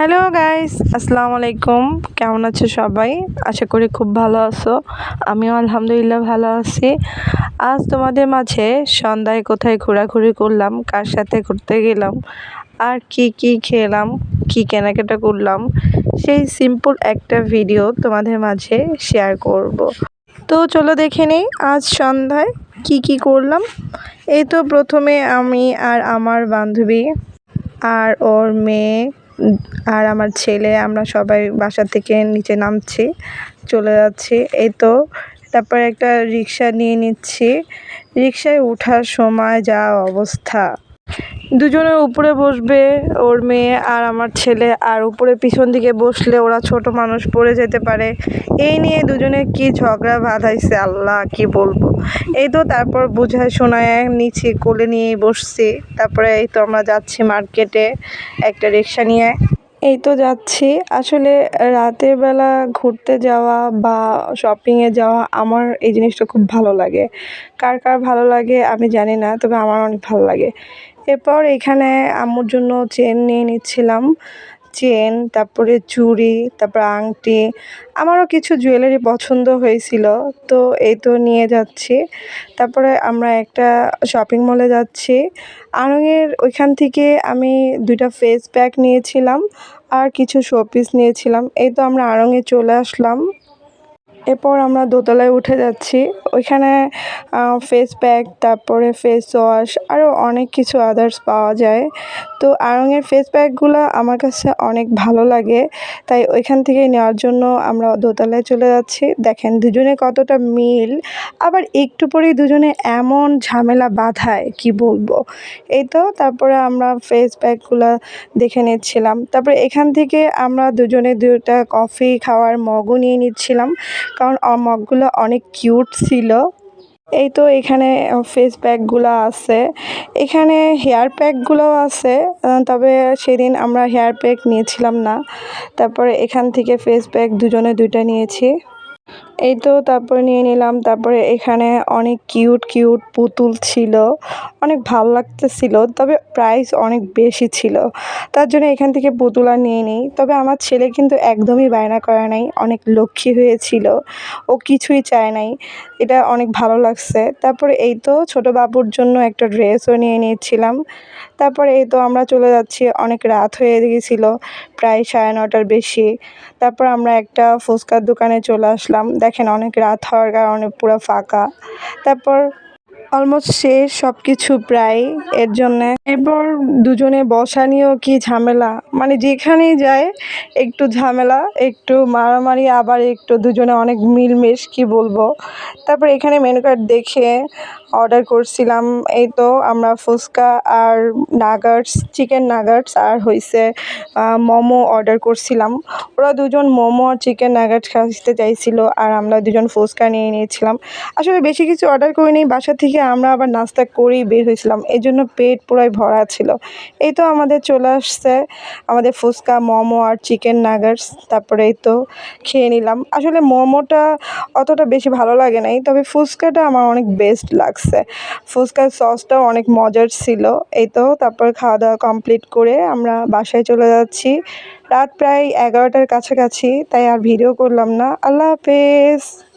Hello guys আসসালামু আলাইকুম কেমন আছো সবাই? আশা করি খুব ভালো আছো। আমিও আলহামদুলিল্লাহ ভালো আছি। আজ তোমাদের মাঝে সন্ধ্যায় কোথায় ঘোরাঘুরি করলাম, কার সাথে ঘুরতে গেলাম, আর কি কি খেলাম, কি কেনাকাটা করলাম, সেই সিম্পল একটা ভিডিও তোমাদের মাঝে শেয়ার করব। তো চলো দেখে নেই, আজ সন্ধ্যায় কি কি করলাম। এই তো প্রথমে আমি আর আমার বান্ধবী আর ওর মেয়ে আর আমার ছেলে, আমরা সবাই বাসা থেকে নিচে নামছি, চলে যাচ্ছি। এই তো, তারপরে একটা রিক্সা নিয়ে নিচ্ছি। রিক্সায় ওঠার সময় যা অবস্থা। দুজনে উপরে বসবে ওর মেয়ে আর আমার ছেলে, আর উপরে পিছন দিকে বসলে ওরা ছোট মানুষ পড়ে যেতে পারে। এই নিয়ে দুজনে কি ঝগড়া বাঁধাইছে আল্লাহ, কি বলব? এই তো তারপর বোঝায় শোনায়, নিচে কোলে নিয়ে বসছি। তারপরে এই তো আমরা যাচ্ছি মার্কেটে একটা রিক্সা নিয়ে। এই তো যাচ্ছি। আসলে রাতের বেলা ঘুরতে যাওয়া বা শপিংয়ে যাওয়া আমার এই জিনিসটা খুব ভালো লাগে। কার কার ভালো লাগে আমি জানি না, তবে আমার অনেক ভালো লাগে। এরপর এখানে আম্মুর জন্য চেন নিয়ে নিচ্ছিলাম। চেন, তারপরে চুড়ি, তারপর আংটি, আমারও কিছু জুয়েলারি পছন্দ হয়েছিল। তো এই তো নিয়ে যাচ্ছি। তারপরে আমরা একটা শপিং মলে যাচ্ছি। আড়ংয়ের ওইখান থেকে আমি দুইটা ফেস প্যাক নিয়েছিলাম আর কিছু শোপিস নিয়েছিলাম। এই তো আমরা আড়ংয়ে চলে আসলাম। এরপর আমরা দোতলায় উঠে যাচ্ছি। ওইখানে ফেস প্যাক তারপরে ফেস ওয়াশ আরও অনেক কিছু আদার্স পাওয়া যায়। তো আড়ংয়ের ফেস প্যাকগুলো আমার কাছে অনেক ভালো লাগে। তাই ওইখান থেকে নেওয়ার জন্য আমরা দোতলায় চলে যাচ্ছি। দেখেন দুজনে কতটা মিল। আবার একটু পরেই দুজনে এমন ঝামেলা বাঁধায়, কি বলব? এই তো, তারপরে আমরা ফেস প্যাকগুলো দেখে নিচ্ছিলাম। তারপরে এখান থেকে আমরা দুজনে দুটা কফি খাওয়ার মগও নিয়ে নিচ্ছিলাম। কারণ মগগুলো অনেক কিউট ছিল। এই তো এখানে ফেস প্যাকগুলো আছে। এখানে হেয়ার প্যাকগুলোও আছে। তবে সেদিন আমরা হেয়ার প্যাক নিয়েছিলাম না। তারপরে এখান থেকে ফেস প্যাক দুজনে দুইটা নিয়েছি। এই তো তারপরে নিয়ে নিলাম। তারপরে এখানে অনেক কিউট কিউট পুতুল ছিল। অনেক ভালো লাগতেছিল, তবে প্রাইস অনেক বেশি ছিল। তার জন্য এখান থেকে পুতুল আর নিয়ে নিই। তবে আমার ছেলে কিন্তু একদমই বায়না করে নাই। অনেক লক্ষ্মী হয়েছিল। ও কিছুই চায় নাই। এটা অনেক ভালো লাগছে। তারপরে এই তো ছোটো বাবুর জন্য একটা ড্রেসও নিয়ে নিয়েছিলাম। তারপরে এই তো আমরা চলে যাচ্ছি। অনেক রাত হয়ে গিয়েছিল প্রায় সাড়ে নটার বেশি। তারপর আমরা একটা ফুচকার দোকানে চলে আসলাম। দেখেন অনেক রাত হওয়ার কারণে পুরো ফাঁকা। তারপর অলমোস্ট শেষ সব কিছু প্রায় এর জন্যে। এরপর দুজনে বসা নিয়েও কি ঝামেলা? মানে যেখানেই যায়, একটু ঝামেলা, একটু মারামারি, আবার একটু দুজনে অনেক মিলমিশ, কি বলব? তারপর এখানে মেনু কার্ড দেখে অর্ডার করছিলাম। এই তো আমরা ফুচকা আর নাগাটস চিকেন নাগাটস আর হইছে মোমো অর্ডার করছিলাম। ওরা দুজন মোমো আর চিকেন নাগাটস খাইতে চাইছিল, আর আমরা দুজন ফুচকা নিয়ে নিয়েছিলাম। আসলে বেশি কিছু অর্ডার করিনি, বাসা থেকে আমরা আবার নাস্তা করেই বের হয়েছিলাম। এই জন্য পেট পুরাই ভরা ছিল। এই তো আমাদের চলে আসছে আমাদের ফুচকা, মোমো আর চিকেন নাগার্স। তারপরে এই তো খেয়ে নিলাম। আসলে মোমোটা অতটা বেশি ভালো লাগে নাই, তবে ফুচকাটা আমার অনেক বেস্ট লাগছে। ফুচকার সসটাও অনেক মজার ছিল। এই তো তারপর খাওয়া দাওয়া কমপ্লিট করে আমরা বাসায় চলে যাচ্ছি। রাত প্রায় এগারোটার কাছাকাছি, তাই আর ভিডিও করলাম না। আল্লাহ হাফেজ।